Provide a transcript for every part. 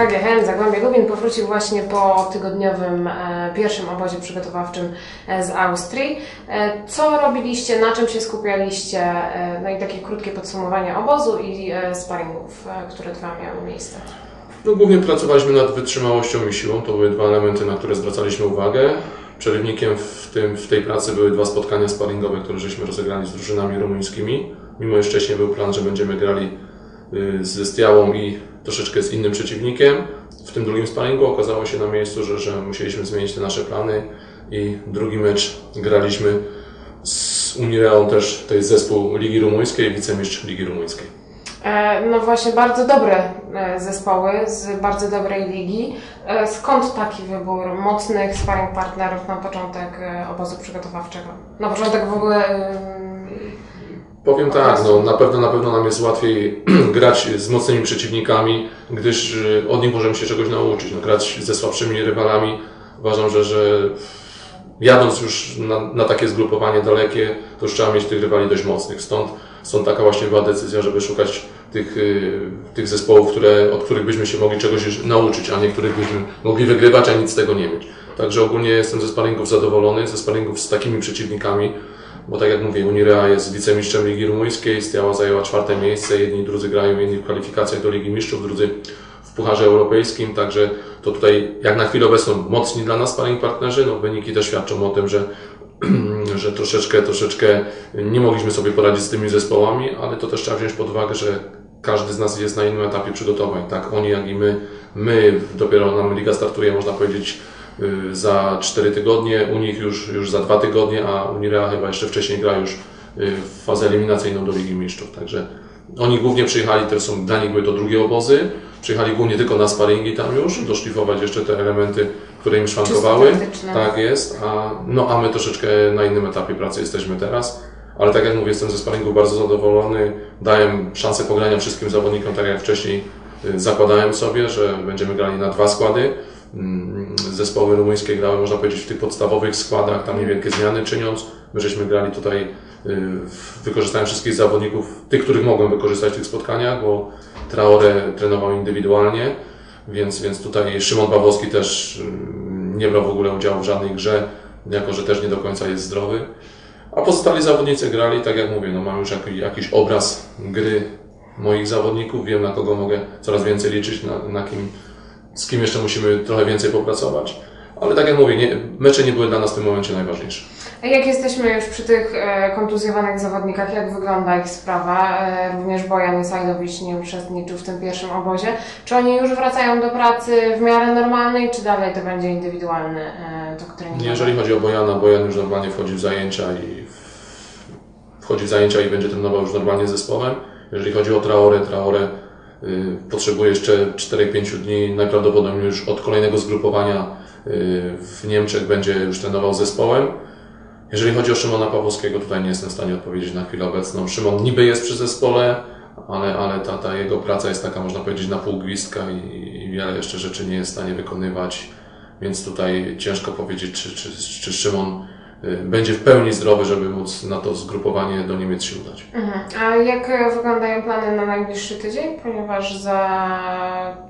KGHM Zagłębie Lubin powrócił właśnie po tygodniowym e, pierwszym obozie przygotowawczym e, z Austrii. E, co robiliście, na czym się skupialiście? No i takie krótkie podsumowanie obozu i sparingów, które dwa miały miejsce. No, głównie pracowaliśmy nad wytrzymałością i siłą. To były dwa elementy, na które zwracaliśmy uwagę. Przerywnikiem w, tym, w tej pracy były dwa spotkania sparingowe, które żeśmy rozegrali z drużynami rumuńskimi. Mimo, że wcześniej był plan, że będziemy grali y, ze Stiałą i troszeczkę z innym przeciwnikiem. W tym drugim sparingu okazało się na miejscu, że, że musieliśmy zmienić te nasze plany i drugi mecz graliśmy z Unireą też, to jest zespół Ligi Rumuńskiej, wicemistrz Ligi Rumuńskiej. E, No właśnie, bardzo dobre e, zespoły z bardzo dobrej ligi. E, Skąd taki wybór mocnych sparring partnerów na początek obozu przygotowawczego? Na początek w ogóle... Powiem tak, no, na pewno na pewno nam jest łatwiej grać z mocnymi przeciwnikami, gdyż y, od nich możemy się czegoś nauczyć. No, grać ze słabszymi rywalami uważam, że, że jadąc już na, na takie zgrupowanie dalekie, to już trzeba mieć tych rywali dość mocnych. Stąd, stąd taka właśnie była decyzja, żeby szukać tych, y, tych zespołów, które, od których byśmy się mogli czegoś nauczyć, a nie których byśmy mogli wygrywać, a nic z tego nie mieć. Także ogólnie jestem ze sparingów zadowolony, ze sparingów z takimi przeciwnikami, bo tak jak mówię, Unirea jest wicemistrzem Ligi Rumuńskiej, Stiała zajęła czwarte miejsce, jedni drudzy grają jedni w kwalifikacjach do Ligi Mistrzów, drudzy w Pucharze Europejskim, także to tutaj jak na chwilę obecną mocni dla nas sparring partnerzy, no wyniki też świadczą o tym, że, że troszeczkę, troszeczkę nie mogliśmy sobie poradzić z tymi zespołami, ale to też trzeba wziąć pod uwagę, że każdy z nas jest na innym etapie przygotowań, tak? Oni jak i my, my dopiero nam liga startuje, można powiedzieć, za 4 tygodnie, u nich już, już za 2 tygodnie, a Unirea chyba jeszcze wcześniej gra już y, w fazę eliminacyjną do Ligi Mistrzów. Także oni głównie przyjechali, to są, dla nich były to drugie obozy, przyjechali głównie tylko na sparingi tam już, doszlifować jeszcze te elementy, które im szwankowały. Tak jest, a, no a my troszeczkę na innym etapie pracy jesteśmy teraz. Ale tak jak mówię, jestem ze sparingu bardzo zadowolony. Dałem szansę pogrania wszystkim zawodnikom, tak jak wcześniej y, zakładałem sobie, że będziemy grali na dwa składy. Mm, Zespoły rumuńskie grały, można powiedzieć, w tych podstawowych składach, tam niewielkie zmiany czyniąc. My żeśmy grali tutaj, y, wykorzystałem wszystkich zawodników, tych, których mogłem wykorzystać w tych spotkaniach, bo Traore trenował indywidualnie, więc, więc tutaj Szymon Pawłowski też y, nie brał w ogóle udziału w żadnej grze, jako że też nie do końca jest zdrowy. A pozostali zawodnicy grali, tak jak mówię, no mam już jakiś, jakiś obraz gry moich zawodników, wiem na kogo mogę coraz więcej liczyć, na, na kim, z kim jeszcze musimy trochę więcej popracować. Ale tak jak mówię, nie, mecze nie były dla nas w tym momencie najważniejsze. A Jak jesteśmy już przy tych e, kontuzjowanych zawodnikach, jak wygląda ich sprawa? E, również Bojan Isajlowicz nie uczestniczył w tym pierwszym obozie. Czy oni już wracają do pracy w miarę normalnej, czy dalej to będzie indywidualny e, treningowy? Jeżeli chodzi o Bojana, Bojan już normalnie wchodzi w zajęcia i wchodzi w zajęcia i będzie trenował już normalnie z zespołem. Jeżeli chodzi o Traore, Traore potrzebuje jeszcze 4-5 dni, najprawdopodobniej już od kolejnego zgrupowania y, w Niemczech będzie już trenował zespołem. Jeżeli chodzi o Szymona Pawłowskiego, tutaj nie jestem w stanie odpowiedzieć na chwilę obecną. Szymon niby jest przy zespole, ale, ale ta, ta jego praca jest taka, można powiedzieć, na pół gwizdka i, i wiele jeszcze rzeczy nie jest w stanie wykonywać. Więc tutaj ciężko powiedzieć, czy, czy, czy Szymon y, będzie w pełni zdrowy, żeby móc na to zgrupowanie do Niemiec się udać. Mhm. A jak e, wyglądają plany na najbliższy tydzień? Ponieważ za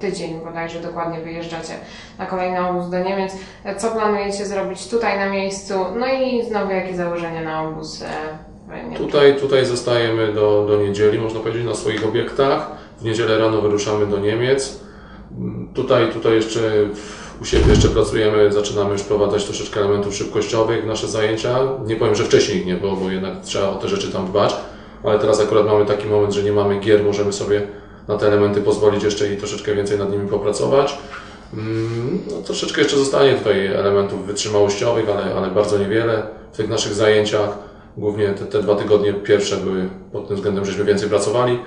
tydzień bodajże dokładnie wyjeżdżacie na kolejny obóz do Niemiec. E, Co planujecie zrobić tutaj na miejscu? No i znowu jakie założenia na obóz e? Tutaj, tutaj zostajemy do, do niedzieli, można powiedzieć, na swoich obiektach. W niedzielę rano wyruszamy do Niemiec. Tutaj, tutaj jeszcze u siebie jeszcze pracujemy, zaczynamy już wprowadzać troszeczkę elementów szybkościowych w nasze zajęcia. Nie powiem, że wcześniej ich nie było, bo jednak trzeba o te rzeczy tam dbać, ale teraz akurat mamy taki moment, że nie mamy gier, możemy sobie na te elementy pozwolić jeszcze i troszeczkę więcej nad nimi popracować. Mm, No, troszeczkę jeszcze zostanie tutaj elementów wytrzymałościowych, ale, ale bardzo niewiele w tych naszych zajęciach. Głównie te, te dwa tygodnie pierwsze były pod tym względem, żeśmy więcej pracowali.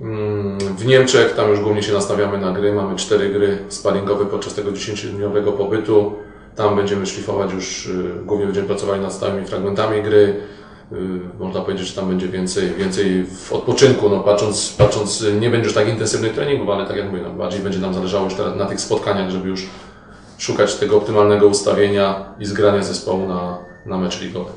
Mm, W Niemczech tam już głównie się nastawiamy na gry. Mamy cztery gry sparingowe podczas tego 10-dniowego pobytu. Tam będziemy szlifować już, y, głównie będziemy pracowali nad stałymi fragmentami gry. Y, Można powiedzieć, że tam będzie więcej, więcej w odpoczynku, no patrząc, patrząc, nie będzie już tak intensywnych treningów, ale tak jak mówię, no, bardziej będzie nam zależało już teraz na tych spotkaniach, żeby już szukać tego optymalnego ustawienia i zgrania zespołu na, na mecz ligowy.